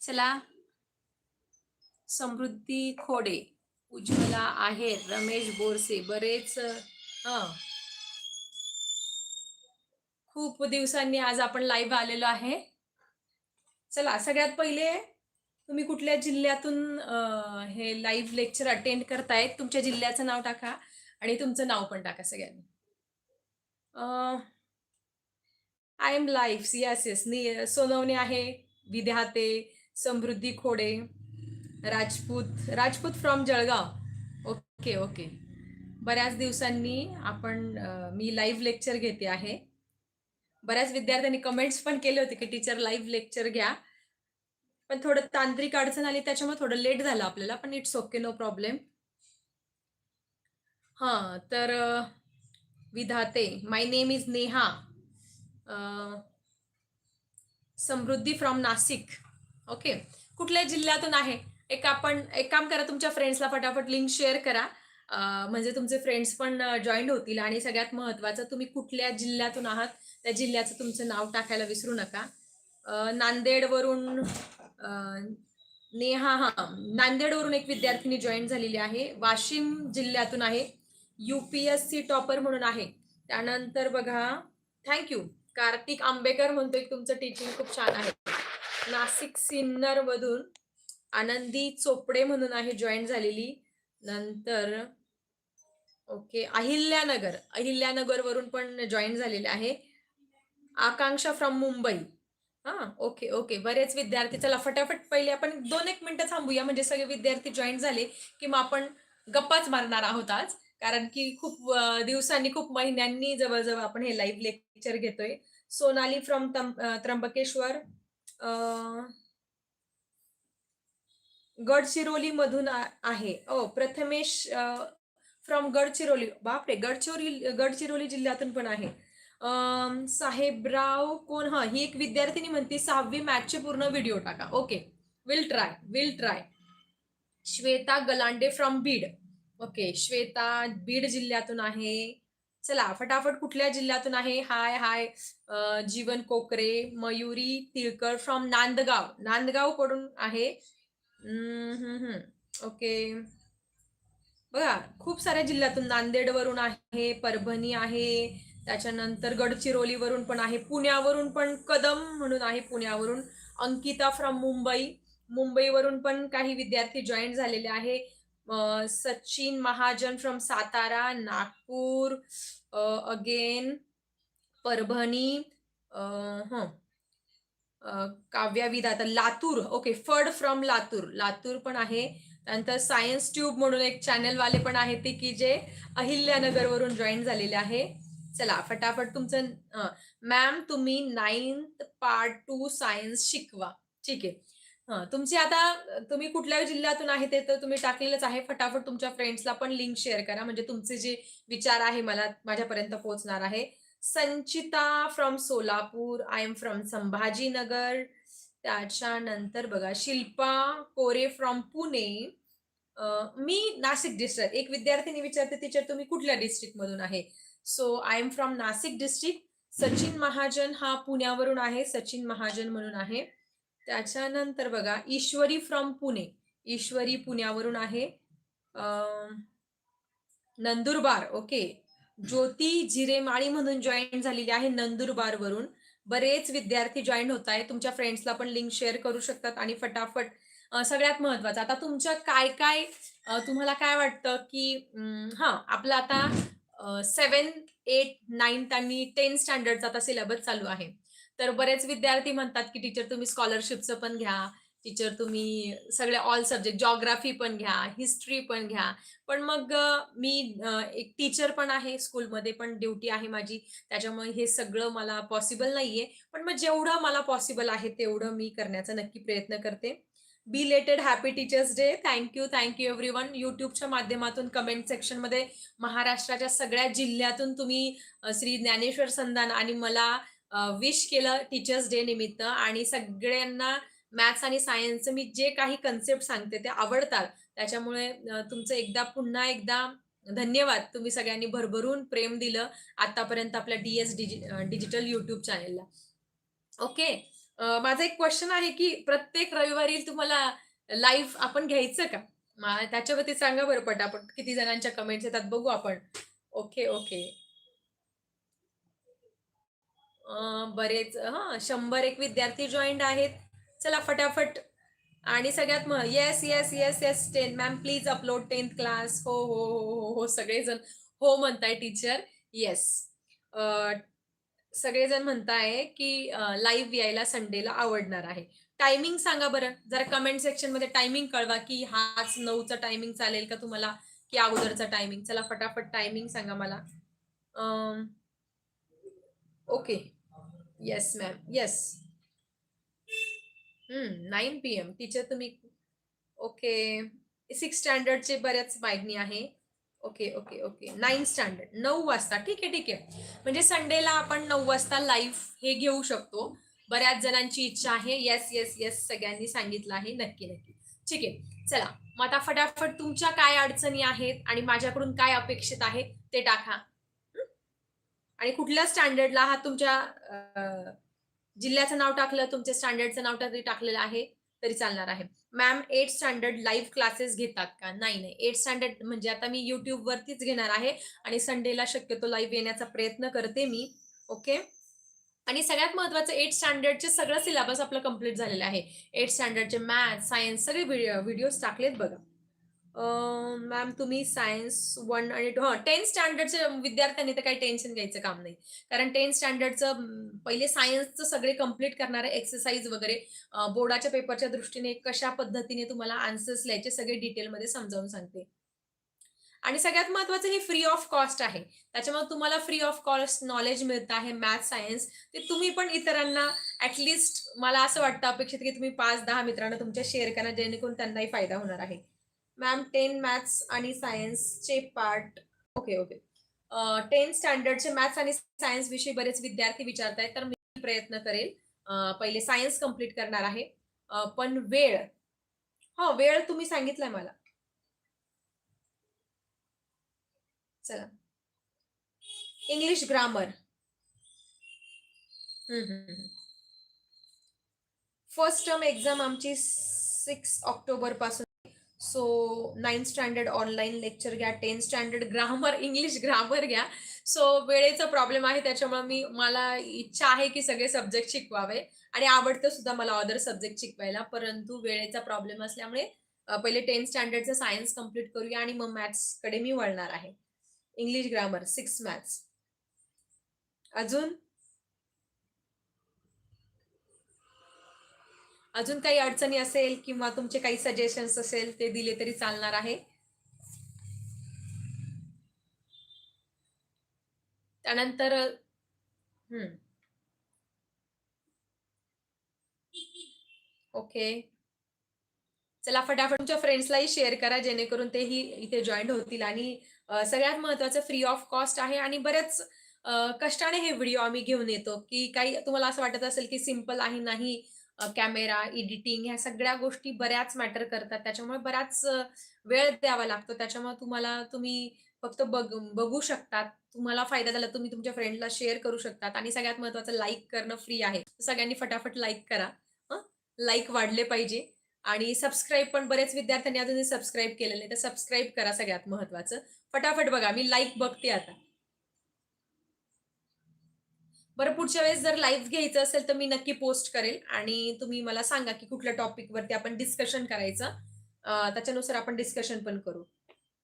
चला. समृद्धी खोडे उज्ज्वला आहेर रमेश बोरसे बरेच हं. खूप दिवसांनी आज आपण लाईव्ह आलेलो आहे. चला सगळ्यात पहिले तुम्ही कुठल्या जिल्ह्यातून हे लाईव्ह लेक्चर अटेंड करतायत तुमच्या जिल्ह्याचं नाव टाका आणि तुमचं नाव पण टाका सगळ्यांनी. I am life yes yes नि सोनवणे आहे Vidyate. Samruddhi Khode Rajput Rajput from Jalgaon. Okay okay बऱ्याच दिवसांनी आपण मी लाईव्ह लेक्चर घेते आहे. बऱ्याच विद्यार्थ्यांनी कमेंट्स पण केले होते की टीचर लाईव्ह लेक्चर घ्या. पण थोडं तांत्रिक अडचण आली त्याच्यामुळे थोडं लेट झालं आपल्याला पण इट्स ओके नो प्रॉब्लेम हां तर Vidhate my name is Neha Samruddhi from Nashik. Okay. कुठल्या जिल्ह्यातून आहे? एक आपण एक काम करा तुमच्या फ्रेंड्सला फटाफट लिंक शेअर करा. म्हणजे तुमचे फ्रेंड्स पण जॉईन होतील आणि सगळ्यात महत्त्वाचं तुम्ही कुठल्या जिल्ह्यातून आहात? त्या जिल्ह्याचं तुमचं नाव टाकायला विसरू नका. नांदेडवरून नेहा हा नांदेडवरून एक विद्यार्थिनी जॉईन झालेली आहे. वाशिम जिल्ह्यातून आहे. युपीएससी टॉपर म्हणून आहे. त्यानंतर बघा थँक्यू कार्तिक आंबेकर म्हणतोय की तुमचं टीचिंग खूप छान आहे. नाशिक सिन्नर मधून आनंदी चोपडे म्हणून आहे जॉईन झालेली. नंतर ओके अहिल्यानगर. अहिल्यानगर वरून पण जॉईन झालेले आहे. आकांक्षा फ्रॉम मुंबई. हा ओके ओके बरेच विद्यार्थी चला फटाफट पहिले आपण दोन एक मिनिटं थांबूया. म्हणजे सगळे विद्यार्थी जॉईन झाले की मग आपण गप्पाच मारणार आहोत आज. कारण की खूप दिवसांनी खूप महिन्यांनी जवळजवळ आपण हे लाईव्ह लेक्चर घेतोय. सोनाली फ्रॉम त्र्यंबकेश्वर. गडचिरोलीमधून गडचिरोली मधून आहे. ओ प्रथमेश फ्रॉम गडचिरोली. बापरे गडचिरोली गडचिरोली जिल्ह्यातून पण आहे. साहेबराव कोण? हा ही एक विद्यार्थिनी म्हणते सहावी मॅचचे पूर्ण व्हिडिओ टाका. Okay will try will try Shweta Galande from Beed. Okay Shweta Beed जिल्ह्यातून आहे. चला फटाफट कुठल्या जिल्ह्यातून आहे? Hi hi Jeevan Kokare Mayuri Tilkar from Nandgaon. नांदगावकडून आहे. ओके बघा खूप साऱ्या जिल्ह्यातून नांदेडवरून आहे परभणी आहे त्याच्यानंतर गडचिरोलीवरून पण आहे पुण्यावरून पण कदम म्हणून आहे पुण्यावरून. अंकिता फ्रॉम मुंबई. मुंबईवरून पण काही विद्यार्थी जॉईन झालेले आहे. सचिन महाजन फ्रॉम सातारा नागपूर अगेन परभणी हं. अ, काव्या लातूर ओके फड फ्रॉम लातूर. लातूर पण आहे. त्यानंतर सायन्स ट्यूब म्हणून एक चॅनलवाले पण आहे ते की जे अहिल्यानगरवरून जॉईन झालेले आहे. चला फटाफट तुमचं मॅम तुम्ही नाईन्थ पार्ट टू सायन्स शिकवा. ठीक आहे. तुमची आता तुम्ही कुठल्या जिल्ह्यातून आहे ते तर तुम्ही टाकलेलंच आहे. फटाफट तुमच्या फ्रेंड्सला पण लिंक शेअर करा. म्हणजे तुमचे जे विचार आहे मला माझ्यापर्यंत पोहोचणार आहे. Sanchita from Solapur I am from Sambhajinagar. त्याच्यानंतर बघा शिल्पा कोरे फ्रॉम पुणे. मी नाशिक डिस्ट्रिक्ट एक विद्यार्थिनी विचारते टीचर तुम्ही कुठल्या डिस्ट्रिक्ट मधून आहे? So I am from Nashik district Sachin Mahajan हा पुण्यावरून आहे. सचिन महाजन म्हणून आहे. त्याच्यानंतर बघा ईश्वरी फ्रॉम पुणे. ईश्वरी पुण्यावरून आहे. नंदुरबार ओके ज्योती जिरेमाळी म्हणून जॉईन झालेली आहे नंदुरबार वरून बरेच विद्यार्थी जॉईन होत आहे तुमच्या फ्रेंड्सला पण लिंक शेअर करू शकतात आणि फटाफट सगळ्यात महत्वाचं आता तुमच्या काय काय तुम्हाला काय वाटतं की हा आपलं आता सेवन एट नाईन्थ आणि टेन्थ स्टँडर्डचा आता सिलेबस चालू आहे. तर बरेच विद्यार्थी म्हणतात की टीचर तुम्ही स्कॉलरशिपचं पण घ्या. टीचर तुम्ही सगळे ऑल सब्जेक्ट जॉग्राफी पण घ्या हिस्ट्री पण घ्या. पण मग मी एक टीचर पण आहे स्कूलमध्ये पण ड्युटी आहे माझी. त्याच्यामुळे हे सगळं मला पॉसिबल नाहीये. पण मग जेवढं मला पॉसिबल आहे तेवढं मी करण्याचा नक्की प्रयत्न करते. Belated happy teachers day thank you thank you everyone युट्यूबच्या माध्यमातून कमेंट सेक्शनमध्ये महाराष्ट्राच्या सगळ्या जिल्ह्यातून तुम्ही श्री ज्ञानेश्वर संधान आणि मला विश केलं टीचर्स डे निमित्त आणि सगळ्यांना मॅथ्स आणि सायन्सचं मी जे काही कन्सेप्ट सांगते ते आवडतात त्याच्यामुळे तुमचं एकदा पुन्हा एकदा धन्यवाद तुम्ही सगळ्यांनी भरभरून प्रेम दिलं आतापर्यंत आपल्या D S digi digital YouTube चॅनेलला ओके माझा एक क्वेश्चन आहे की प्रत्येक रविवारी तुम्हाला लाईव्ह आपण घ्यायचं का? त्याच्यावरती सांगा बरं पटापट किती जणांच्या कमेंट्स येतात बघू आपण. Okay, okay. बरेच हां, शंभर एक विद्यार्थी जॉईंट आहेत. चला फटाफट आणि सगळ्यात मग yes, yes, yes, yes ten ma'am please upload 10th class. हो, हो, हो, हो, हो. सगळेजण हो म्हणताय टीचर. येस. सगळेजण म्हणताय की लाईव्ह यायला संडेला आवडणार आहे. टायमिंग सांगा बरं. जरा कमेंट सेक्शनमध्ये टायमिंग कळवा की हाच नऊचा टायमिंग चालेल का तुम्हाला की अगोदरचा टायमिंग? चला फटाफट टायमिंग सांगा मला. Okay. Yes ma'am. Yes. Nine PM. Teacher तुम्ही ओके. सिक्स स्टँडर्डचे बऱ्याच मागणी आहे. Okay, okay, okay. Nine standard नऊ वाजता. ठीक आहे, ठीक आहे. म्हणजे संडेला आपण नऊ वाजता लाईव्ह हे घेऊ शकतो. बऱ्याच जणांची इच्छा आहे. येस, येस, येस सगळ्यांनी सांगितलं आहे. नक्की, नक्की. ठीक आहे. चला मग आता फटाफट तुमच्या काय अडचणी आहेत आणि माझ्याकडून काय अपेक्षित आहे ते टाका. आणि कुठल्या स्टँडर्डला हा तुमच्या जिल्ह्याचं नाव टाकलं, तुमच्या स्टँडर्डचं नाव तरी टाकलेलं आहे, तरी चालणार आहे. Ma'am eight standard live classes घेतात का? नाही, नाही. एट स्टँडर्ड म्हणजे आता मी YouTubeवरतीच घेणार आहे आणि संडेला शक्यतो लाईव्ह येण्याचा प्रयत्न करते मी. ओके. आणि सगळ्यात महत्वाचं एट स्टँडर्डचे सगळं सिलेबस आपलं कंप्लीट झालेलं आहे. एट स्टँडर्डचे मॅथ सायन्स सगळे व्हिडिओ व्हिडिओज टाकलेत बघा. मॅम तुम्ही सायन्स वन आणि टू हां, 10th स्टँडर्डच्या विद्यार्थ्यांनी तर काही टेन्शन घ्यायचं काम नाही. कारण 10th स्टँडर्डचं पहिले सायन्सचं सगळे कंप्लीट करणारे एक्सरसाइज वगैरे बोर्डाच्या पेपरच्या दृष्टीने कशा पद्धतीने तुम्हाला आन्सर्स लिहायचे सगळे डिटेलमध्ये समजावून सांगते. आणि सगळ्यात महत्वाचं हे फ्री ऑफ कॉस्ट आहे. त्याच्यामुळे तुम्हाला फ्री ऑफ कॉस्ट नॉलेज मिळतं आहे मॅथ्स, सायन्स. ते तुम्ही पण इतरांना ऍटलिस्ट मला असं वाटतं अपेक्षित की तुम्ही 5-10 मित्रांना तुमच्या शेअर करा जेणेकरून त्यांनाही फायदा होणार आहे. मॅम टेन मॅथ्स आणि सायन्सचे पार्ट ओके, ओके. टेन स्टँडर्डचे मॅथ्स आणि सायन्स विषयी बरेच विद्यार्थी विचारतायत, तर मी प्रयत्न करेल. Uh, पहिले सायन्स कंप्लीट करणार आहे. Uh, पण वेळ हा वेळ तुम्ही सांगितलाय मला. चला. English grammar. First term exam आमची सिक्स ऑक्टोबरपासून so 9th standard online lecture घ्या, 10th standard grammar, English grammar घ्या. सो वेळेचा प्रॉब्लेम आहे त्याच्यामुळे मी मला इच्छा आहे की सगळे सब्जेक्ट शिकवावे आणि आवडतं सुद्धा मला अदर सब्जेक्ट शिकवायला. परंतु वेळेचा प्रॉब्लेम असल्यामुळे पहिले 10th स्टँडर्डचं सायन्स कंप्लीट करूया आणि मग मॅथ्सकडे मी वळणार आहे. English grammar, six maths. अजून? अजून काही अडचणी असेल किंवा तुमचे काही सजेशन्स असेल ते दिले तरी चालणार आहे. त्यानंतर ओके. चला फटाफट तुमच्या फ्रेंड्सलाही शेअर करा जेणेकरून तेही इथे जॉइन होतील आणि सगळ्यात महत्वाचं फ्री ऑफ कॉस्ट आहे आणि बऱ्याच कष्टाने हे व्हिडिओ आम्ही घेऊन येतो, की काही तुम्हाला असं वाटत असेल की सिंपल आहे, नाही कॅमेरा, एडिटिंग ह्या सगळ्या गोष्टी बऱ्याच मॅटर करतात. त्याच्यामुळे बराच वेळ द्यावा लागतो. त्याच्यामुळे तुम्हाला तुम्ही फक्त बघ बघू शकतात. तुम्हाला फायदा झाला तुम्ही तुमच्या फ्रेंडला शेअर करू शकतात आणि सगळ्यात महत्वाचं लाईक करणं फ्री आहे. सगळ्यांनी फटाफट लाईक करा. लाईक वाढले पाहिजे. आणि सबस्क्राईब पण बरेच विद्यार्थ्यांनी अजूनही सबस्क्राईब केलेले नाही, तर सबस्क्राईब करा सगळ्यात महत्त्वाचं. फटाफट बघा, मी लाईक बघते आता. बरं पुढच्या वेळेस जर लाईव्ह घ्यायचं असेल, तर मी नक्की पोस्ट करेल आणि तुम्ही मला सांगा, की कुठल्या टॉपिकवरती आपण डिस्कशन करायचं. त्याच्यानुसार आपण डिस्कशन पण करू.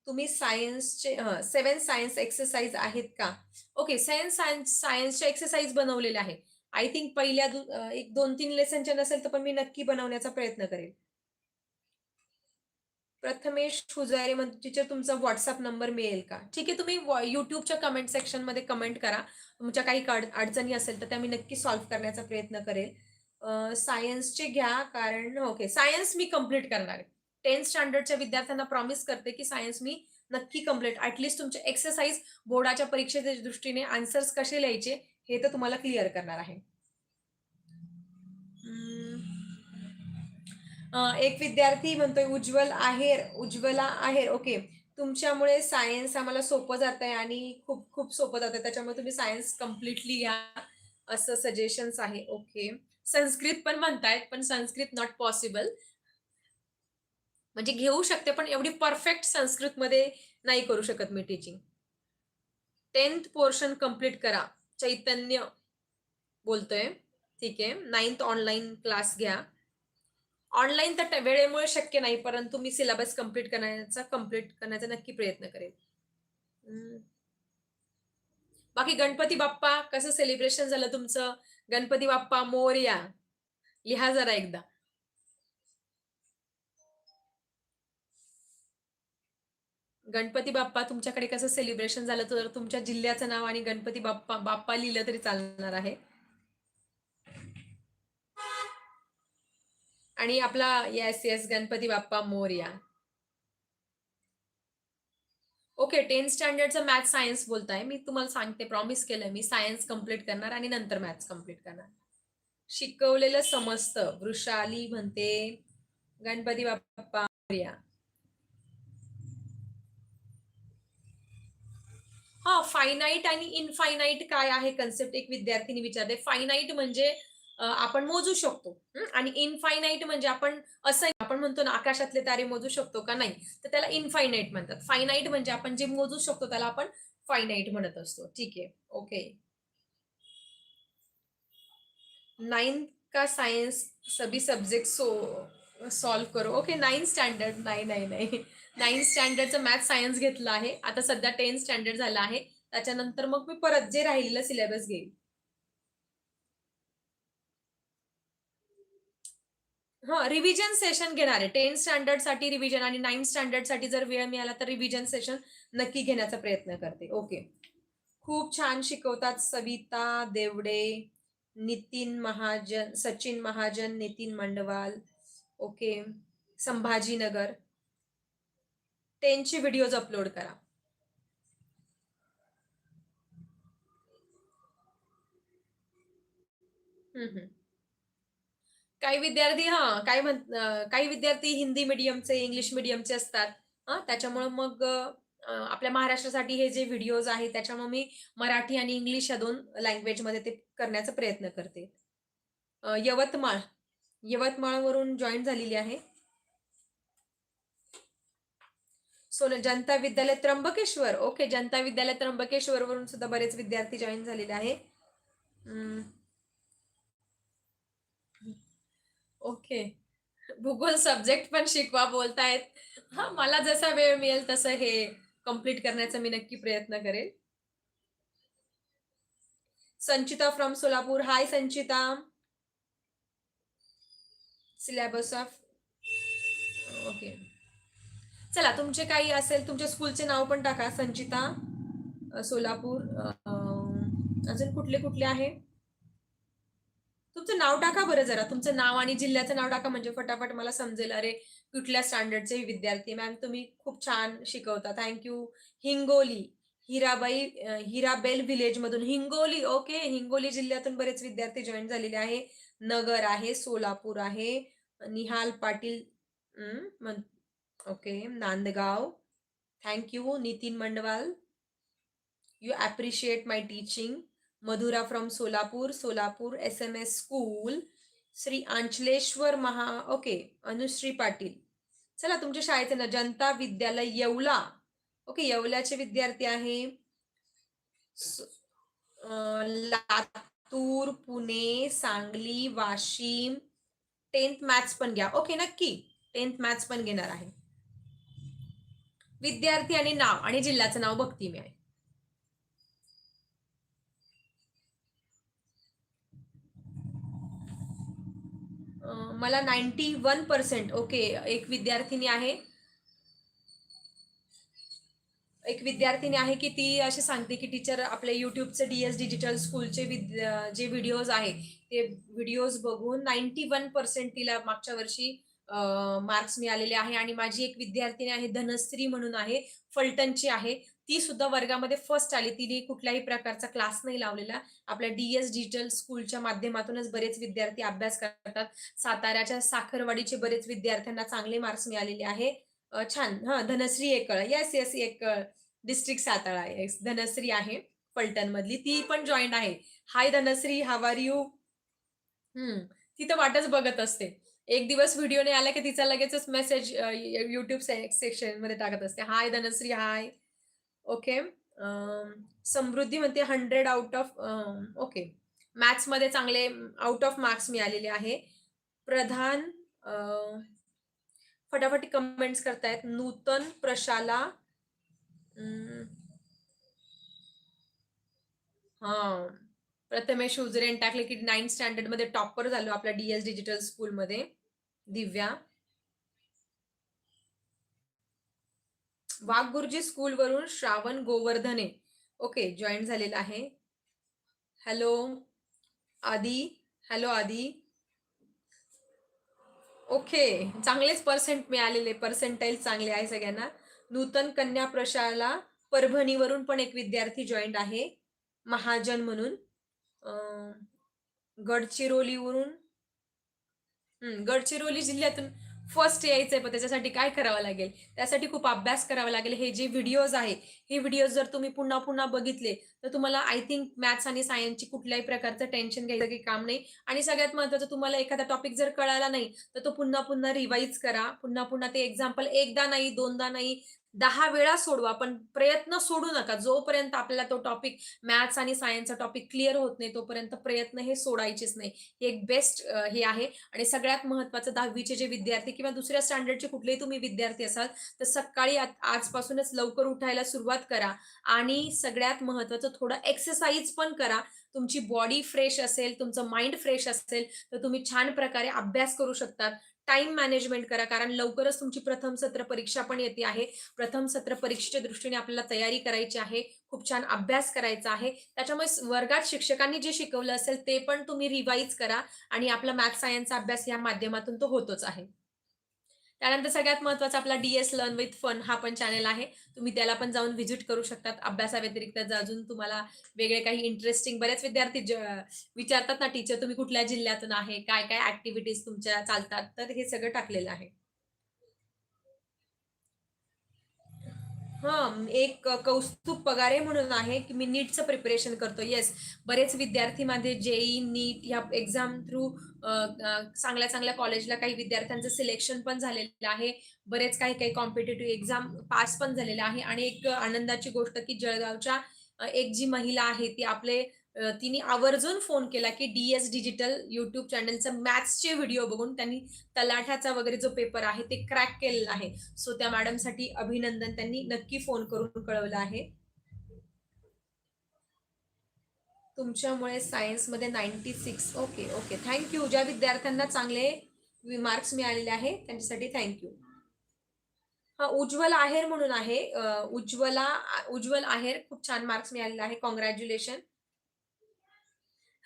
तुम्ही सायन्सचे सेवन सायन्स एक्सरसाइज आहेत का? ओके, सायन्स सायन्स सायन्सच्या एक्सरसाइज बनवलेल्या आहे. आय थिंक पहिल्या एक 2-3 लेसनच्या नसेल, तर पण मी नक्की बनवण्याचा प्रयत्न करेल. प्रथमेश फुजारे म्हणतो, "टीचर तुमचा व्हॉट्सअप नंबर मिळेल का?" ठीक आहे, तुम्ही युट्यूबच्या कमेंट सेक्शनमध्ये कमेंट करा. तुमच्या काही अड अडचणी असेल, तर त्या मी नक्की सॉल्व्ह करण्याचा प्रयत्न करेल. सायन्सचे घ्या कारण ओके, सायन्स मी कंप्लीट करणार आहे. 10th स्टँडर्डच्या विद्यार्थ्यांना प्रॉमिस करते, की सायन्स मी नक्की कंप्लीट ॲटलिस्ट तुमचे एक्सरसाइज बोर्डाच्या परीक्षेच्या दृष्टीने आन्सर्स कसे लिहायचे, हे तर तुम्हाला क्लिअर करणार आहे. एक विद्यार्थी म्हणतोय उज्ज्वल आहेर, उज्ज्वला आहेर. ओके. तुमच्यामुळे सायन्स आम्हाला सोपं जात आहे आणि खूप खूप सोपं जात आहे त्याच्यामुळे तुम्ही सायन्स कम्प्लिटली घ्या, असं सजेशन्स आहे. ओके. संस्कृत पण म्हणतायत पण संस्कृत नॉट पॉसिबल म्हणजे घेऊ शकते पण एवढी परफेक्ट संस्कृतमध्ये नाही करू शकत मी टीचिंग टेन्थ पोर्शन कंप्लीट करा चैतन्य बोलतोय ठीक आहे नाईन्थ ऑनलाईन क्लास घ्या ऑनलाईन तर वेळेमुळे शक्य नाही परंतु मी सिलेबस कंप्लीट करण्याचा कंप्लीट करण्याचा नक्की प्रयत्न करेन. बाकी गणपती बाप्पा कसं सेलिब्रेशन झालं तुमचं? गणपती बाप्पा मोरया. लिहा जरा एकदा. गणपती बाप्पा तुमच्याकडे कसं सेलिब्रेशन झालं? तर तुमच्या जिल्ह्याचं नाव आणि गणपती बाप्पा बाप्पा लिहिलं तरी चालणार आहे. आणि आपला yes yes Ganpati Bappa Morya. Okay tenth स्टँडर्डचं math science बोलताय. मी तुम्हाला सांगते प्रॉमिस केलं मी. सायन्स कंप्लीट करणार आणि नंतर मॅथ्स कंप्लीट करणार. शिकवलेलं समजतं. वृषाली म्हणते गणपती बाप्पा मोर्या. हा फायनाईट आणि इनफायनाईट काय आहे कन्सेप्ट एक विद्यार्थीने विचारते. फायनाईट म्हणजे आपण मोजू शकतो. आणि इनफायनाईट म्हणजे आपण असं आपण म्हणतो ना आकाशातले तारे मोजू शकतो का नाही? तर त्याला इनफायनाईट म्हणतात. फायनाईट म्हणजे आपण जे मोजू शकतो त्याला आपण फायनाईट म्हणत असतो. ठीक आहे. ओके नाईन्थ का सायन्स सभी सब्जेक्ट सो सॉल्व करू. ओके नाईन्थ स्टँडर्ड नाही नाही नाही नाईन्थ स्टँडर्डचं मॅथ सायन्स घेतलं आहे. आता सध्या टेन्थ स्टँडर्ड झालं आहे. त्याच्यानंतर मग मी परत जे राहिलेलं सिलेबस घेईल. हा रिव्हिजन सेशन घेणार आहे. टेन्थ स्टँडर्डसाठी रिव्हिजन आणि नाईन्थ स्टँडर्डसाठी जर वेळ मिळाला तर रिव्हिजन सेशन नक्की घेण्याचा प्रयत्न करते. ओके खूप छान शिकवतात सविता देवडे नितीन महाजन सचिन महाजन नितीन मंडवाल. ओके संभाजीनगर. टेनचे व्हिडिओज अपलोड करा. हम्म, हम्म. काही विद्यार्थी हा काही म्हण काही विद्यार्थी हिंदी मिडियमचे इंग्लिश मिडियमचे असतात. हा त्याच्यामुळे मग आपल्या महाराष्ट्रासाठी हे जे व्हिडिओज आहेत त्याच्यामुळे मी मराठी आणि इंग्लिश या दोन लँग्वेजमध्ये ते करण्याचा प्रयत्न करते. यवतमाळ. यवतमाळवरून जॉईन झालेली आहे. सोन जनता विद्यालय त्र्यंबकेश्वर. ओके जनता विद्यालय त्र्यंबकेश्वर वरून सुद्धा बरेच विद्यार्थी जॉईन झालेले आहे हम्म, ओके. भूगोल सब्जेक्ट पण शिकवा बोलतायत. हा मला जसा वेळ मिळेल तसं हे कंप्लीट करण्याचा मी नक्की प्रयत्न करेल Sanchita from Solapur. Hi Sanchita. Syllabus of okay. चला तुमचे काही असेल तुमच्या स्कूलचे नाव पण टाका संचिता सोलापूर अजून कुठले कुठले आहे? तुमचं नाव टाका बरं जरा. तुमचं नाव आणि जिल्ह्याचं नाव टाका म्हणजे फटाफट मला समजेल. अरे कुठल्या स्टँडर्डचे विद्यार्थी? मॅम तुम्ही खूप छान शिकवता. Thank you Hingoli Hirabai Hirabel village मधून. हिंगोली ओके हिंगोली जिल्ह्यातून बरेच विद्यार्थी जॉईन झालेले आहे. नगर आहे सोलापूर आहे. Nihal Patil okay Nandgaon. Thank you Nitin Mandwal. You appreciate my teaching Madhura from Solapur Solapur S M S school Shri Anchaleshwar Maha okay Anushree Patil. चला तुमच्या शाळेचे ना जनता विद्यालय येवला. ओके येवल्याचे विद्यार्थी आहे. लातूर पुणे सांगली वाशिम. टेन्थ मॅथ्स पण घ्या. ओके नक्की. टेन्थ मॅथ्स पण घेणार आहे. विद्यार्थी आणि नाव आणि जिल्ह्याचं नाव बघती मी. आहे मला नाईन्टी वन पर्सेंट ओके एक विद्यार्थिनी आहे. एक विद्यार्थिनी आहे की ती असे सांगते की टीचर आपले युट्यूबचे डी एस डिजिटल स्कूलचे विद्या जे व्हिडिओज आहे ते व्हिडिओज बघून नाईन्टी वन पर्सेंट तिला मागच्या वर्षी मार्क्स मिळालेले आहे. आणि माझी एक विद्यार्थिनी आहे धनश्री म्हणून आहे फलटणची आहे. ती सुद्धा वर्गामध्ये फर्स्ट आली. तिने कुठल्याही प्रकारचा क्लास नाही लावलेला. आपल्या डीएस डिजिटल स्कूलच्या माध्यमातूनच बरेच विद्यार्थी अभ्यास करतात. साताऱ्याच्या साखरवाडीचे बरेच विद्यार्थ्यांना चांगले मार्क्स मिळालेले आहे. छान. हा Dhanashree Ekal. Yes yes Ekal. District Satara. Yes Dhanashree आहे पलटन मधली ती पण जॉईन आहे. हाय धनश्री. हावार यू हम्म. ती तर वाटच बघत असते. एक दिवस व्हिडिओ नाही आला की तिचा लगेचच मेसेज युट्यूब सेक्शनमध्ये टाकत असते. हाय धनश्री. Hi okay. समृद्धी म्हणते हंड्रेड आउट ऑफ ओके. मॅथ्समध्ये चांगले आउट ऑफ मार्क्स मिळालेले आहे. प्रधान फटाफट कमेंट्स करतायत. नूतन प्रशाला हा. प्रथमेश उजरेन टाकले की नाईन्थ स्टँडर्डमध्ये टॉपर झालो आपल्या डीएस डिजिटल स्कूलमध्ये दिव्या. वाघगुरुजी स्कूल वरून श्रावण गोवर्धने. ओके जॉईन झालेला आहे. हॅलो आदी. हॅलो आदी. ओके चांगलेच पर्सेंट मिळालेले पर्सेंटाईल चांगले आहे सगळ्यांना. नूतन कन्या प्रशाला परभणीवरून पण एक विद्यार्थी जॉईंट आहे. महाजन म्हणून. गडचिरोलीवरून. हम्म, गडचिरोली जिल्ह्यातून फर्स्ट यायचंय पण त्याच्यासाठी काय करावं लागेल? त्यासाठी खूप अभ्यास करावा लागेल. हे जे व्हिडिओज आहे हे व्हिडिओज जर तुम्ही पुन्हा पुन्हा बघितले तर तुम्हाला आय थिंक मॅथ्स आणि सायन्सची कुठल्याही प्रकारचं टेन्शन घ्यायचं काही काम नाही. आणि सगळ्यात महत्वाचं तुम्हाला एखादा टॉपिक जर कळाला नाही तर तो पुन्हा पुन्हा रिवाईज करा. पुन्हा पुन्हा ते एक्झाम्पल एकदा नाही दोनदा नाही दहा वेळा सोडवा पण प्रयत्न सोडू नका. जोपर्यंत आपल्याला तो टॉपिक मॅथ्स आणि सायन्सचा टॉपिक क्लिअर होत नाही तोपर्यंत प्रयत्न हे सोडायचेच नाही. हे एक बेस्ट हे आहे. आणि सगळ्यात महत्वाचं दहावीचे जे विद्यार्थी किंवा दुसऱ्या स्टँडर्डचे कुठलेही तुम्ही विद्यार्थी असाल तर सकाळी आजपासूनच लवकर उठायला सुरुवात करा. आणि सगळ्यात महत्वाचं थोडं एक्सरसाइज पण करा. तुमची बॉडी फ्रेश असेल तुमचं माइंड फ्रेश असेल तर तुम्ही छान प्रकारे अभ्यास करू शकतात. टाइम मॅनेजमेंट करा. कारण लवकरच तुमची प्रथम सत्र परीक्षा पण येते आहे. प्रथम सत्र परीक्षेच्या दृष्टीने आपल्याला तयारी करायची आहे. खूप छान अभ्यास करायचा आहे. त्याच्यामुळे वर्गात शिक्षकांनी जे शिकवलं असेल ते पण तुम्ही रिवाईज करा आणि आपला मॅथ सायन्सचा अभ्यास या माध्यमातून तो होतोच आहे. त्यानंतर सगळ्यात महत्त्वाचा आपला डीएस लर्न विथ फन हा पण चॅनल आहे. तुम्ही त्याला पण जाऊन व्हिजिट करू शकतात. अभ्यासाव्यतिरिक्त अजून तुम्हाला वेगळे काही इंटरेस्टिंग बरेच विद्यार्थी विचारतात ना टीचर तुम्ही कुठल्या जिल्ह्यातून आहे? काय काय ऍक्टिव्हिटीज तुमच्या चालतात? तर हे सगळं टाकलेलं आहे. हां एक कौस्तुभ पगारे म्हणून आहे की मी नीटचं प्रिपरेशन करतो. येस बरेच विद्यार्थी माझे जेई नीट या एक्झाम थ्रू चांगल्या चांगल्या कॉलेजला काही विद्यार्थ्यांचं सिलेक्शन पण झालेलं आहे. बरेच काही काही कॉम्पिटेटिव्ह एक्झाम पास पण झालेलं आहे. आणि एक आनंदाची गोष्ट की जळगावच्या एक जी महिला आहे ती आपले तिने आवर्जून फोन केला की डी एस डिजिटल युट्यूब चॅनलचं मॅथ्सचे व्हिडिओ बघून त्यांनी तलाठ्याचा वगैरे जो पेपर आहे ते क्रॅक केलेला आहे. सो त्या मॅडमसाठी अभिनंदन त्यांनी नक्की फोन करून कळवलं आहे. तुमच्यामुळे सायन्समध्ये ninety six okay okay. Thank you ज्या विद्यार्थ्यांना चांगले मार्क्स मिळालेले आहे त्यांच्यासाठी थँक्यू हा उज्ज्वल आहेर म्हणून आहे. उज्ज्वला उज्ज्वल आहेर खूप छान मार्क्स मिळालेले आहे. कॉंग्रॅच्युलेशन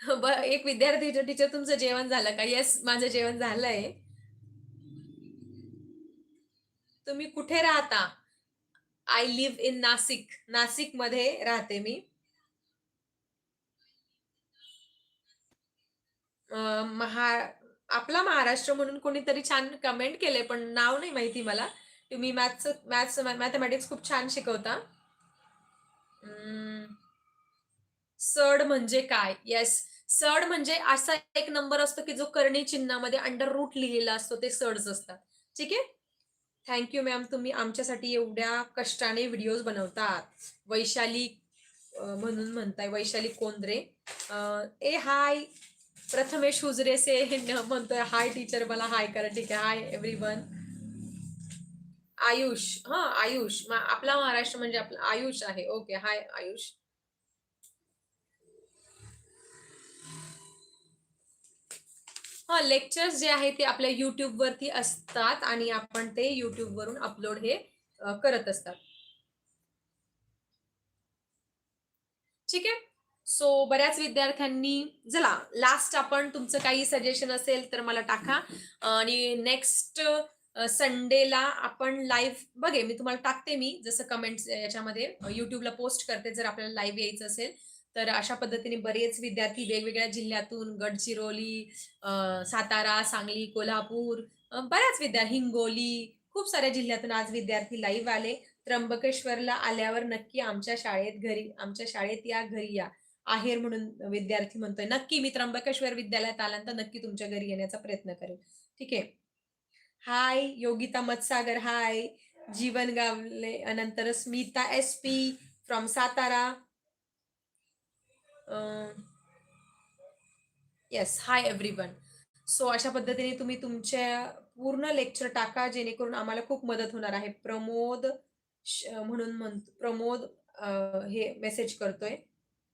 एक विद्यार्थी टीचर तुमचं जेवण झालं का? येस माझं जेवण झालंय. तुम्ही कुठे राहता? आय लिव्ह इन नाशिक नाशिकमध्ये राहते मी. महा आपला महाराष्ट्र म्हणून कोणीतरी छान कमेंट केले पण नाव नाही माहिती मला. तुम्ही मॅथ्स मॅथ्स मॅथमॅटिक्स खूप छान शिकवता. सड म्हणजे काय? येस सड म्हणजे असा एक नंबर असतो की जो करणी चिन्हामध्ये अंडर रूट लिहिलेला असतो ते सड्स असतात. ठीक आहे? थँक्यू मॅम तुम्ही आमच्यासाठी एवढ्या कष्टाने व्हिडिओज बनवतात. वैशाली म्हणून म्हणताय वैशाली कोंद्रे. ए हाय प्रथमेश हुजरे से म्हणतोय हाय टीचर मला हाय करा. ठीक आहे हाय एव्हरीवन आयुष हा आयुष. आपला महाराष्ट्र म्हणजे आपला आयुष आहे. Okay hi Ayush. हा लेक्चर्स जे आहे ते आपल्या युट्यूबवरती असतात आणि आपण ते युट्यूबवरून अपलोड हे करत असतात. ठीक आहे? सो बऱ्याच विद्यार्थ्यांनी चला लास्ट आपण तुमचं काही सजेशन असेल तर मला टाका. आणि नेक्स्ट संडेला आपण लाईव्ह बघे मी तुम्हाला टाकते मी जसं कमेंट्स याच्यामध्ये युट्यूबला पोस्ट करते जर आपल्याला लाईव्ह यायचं असेल. तर अशा पद्धतीने बरेच विद्यार्थी वेगवेगळ्या जिल्ह्यातून गडचिरोली सातारा सांगली कोल्हापूर बऱ्याच विद्यार्थी हिंगोली खूप साऱ्या जिल्ह्यातून आज विद्यार्थी लाईव्ह आले. त्र्यंबकेश्वरला आल्यावर नक्की आमच्या शाळेत घरी आमच्या शाळेत या घरी या आहेर म्हणून विद्यार्थी म्हणतोय. नक्की मी त्र्यंबकेश्वर विद्यालयात आल्यानंतर नक्की तुमच्या घरी येण्याचा प्रयत्न करेल ठीक आहे. हाय योगिता मत्सागर. हाय जीवन गावले नंतर Smita S P from Satara. Yes hi everyone so अशा पद्धतीने तुम्ही तुमच्या पूर्ण लेक्चर टाका जेणेकरून आम्हाला खूप मदत होणार आहे. प्रमोद श- म्हणून म्हणतो प्रमोद हे मेसेज करतोय.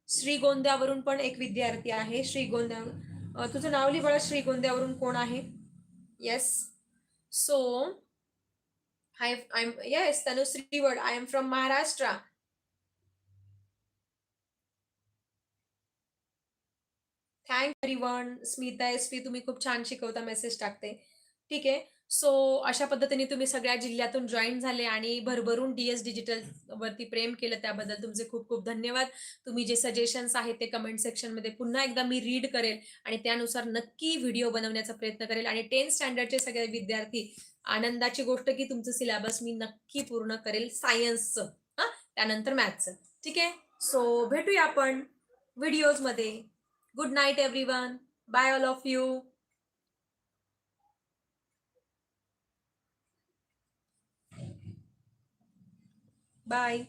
श्रीगोंद्यावरून पण एक विद्यार्थी आहे. श्रीगोंद्या तुझं नाव लिहि बळा श्रीगोंद्यावरून कोण आहे? Yes so I I am yes Tanushree Wad I am from Maharashtra thank everyone Smita S P तुम्ही खूप छान शिकवता. मेसेज टाकते. ठीक आहे. सो अशा पद्धतीने तुम्ही सगळ्या जिल्ह्यातून जॉईन झाले आणि भरभरून डीएस डिजिटल वरती प्रेम केलं त्याबद्दल तुमचे खूप खूप धन्यवाद. तुम्ही जे सजेशन्स आहेत ते कमेंट सेक्शनमध्ये पुन्हा एकदा मी रीड करेल आणि त्यानुसार नक्की व्हिडिओ बनवण्याचा प्रयत्न करेल. आणि टेन्थ स्टँडर्डचे सगळे विद्यार्थी आनंदाची गोष्ट की तुमचं सिलेबस मी नक्की पूर्ण करेल सायन्सचं हां? त्यानंतर मॅथ्सचं ठीक आहे? सो भेटूया आपण व्हिडिओजमध्ये Good night, everyone. Bye, all of you. Bye.